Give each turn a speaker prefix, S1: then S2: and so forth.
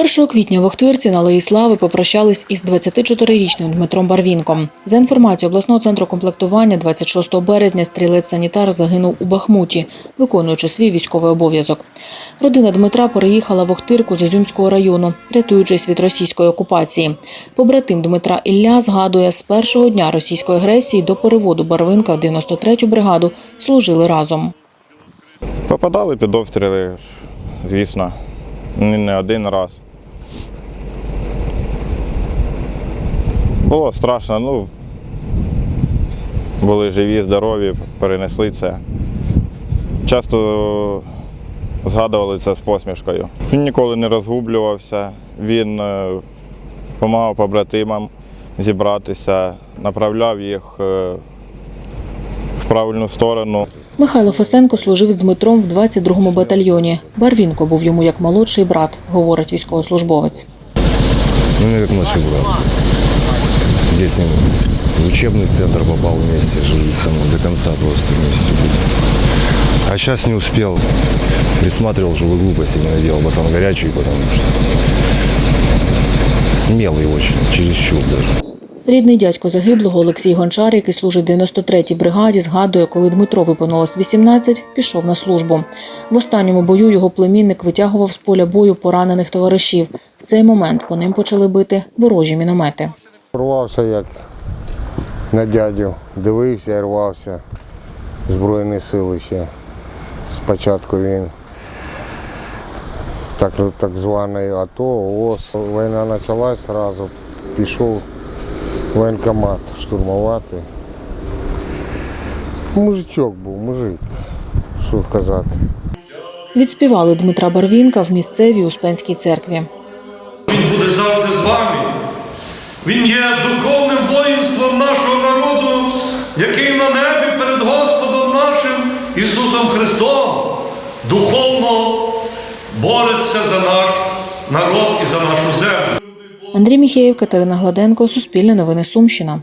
S1: 1 квітня в Охтирці на Алеї попрощались із 24-річним Дмитром Барвінком. За інформацією обласного центру комплектування, 26 березня стрілець-санітар загинув у Бахмуті, виконуючи свій військовий обов'язок. Родина Дмитра переїхала в Охтирку з Ізюмського району, рятуючись від російської окупації. Побратим Дмитра Ілля згадує, з першого дня російської агресії до переводу Барвинка в 93-ю бригаду служили разом.
S2: Попадали під обстріли, звісно, не один раз. Було страшно, ну були живі, здорові, перенесли це. Часто згадували це з посмішкою. Він ніколи не розгублювався, він допомагав побратимам зібратися, направляв їх е, в правильну сторону.
S1: Михайло Фесенко служив з Дмитром в 22-му батальйоні. Барвінко був йому як молодший брат, говорить військовослужбовець.
S3: Ну, меня как младший брат Я с ним в учебный центр попал вместе, жили со мной до конца просто вместе были. А сейчас не успел. Присматривал, чтобы глупости не наделал. Пацан горячий, потому что смелый очень, чересчур даже.
S1: Рідний дядько загиблого Олексій Гончар, який служить 93-й бригаді, згадує, коли Дмитро виповнилось 18, пішов на службу. В останньому бою його племінник витягував з поля бою поранених товаришів. В цей момент по ним почали бити ворожі міномети.
S4: Рвався як на дядю, дивився і рвався. Збройні сили ще. Спочатку він так, так званий АТО, ООС. Війна почалась одразу, пішов в воєнкомат штурмувати. Мужичок був, мужик, що казати.
S1: Відспівали Дмитра Барвінка в місцевій Успенській церкві.
S5: Він буде завжди з вами. Він є духовним воїнством нашого народу, який на небі перед Господом нашим Ісусом Христом духовно бореться за наш народ і за нашу землю.
S1: Андрій Міхеєв, Катерина Гладенко, Суспільне новини Сумщина.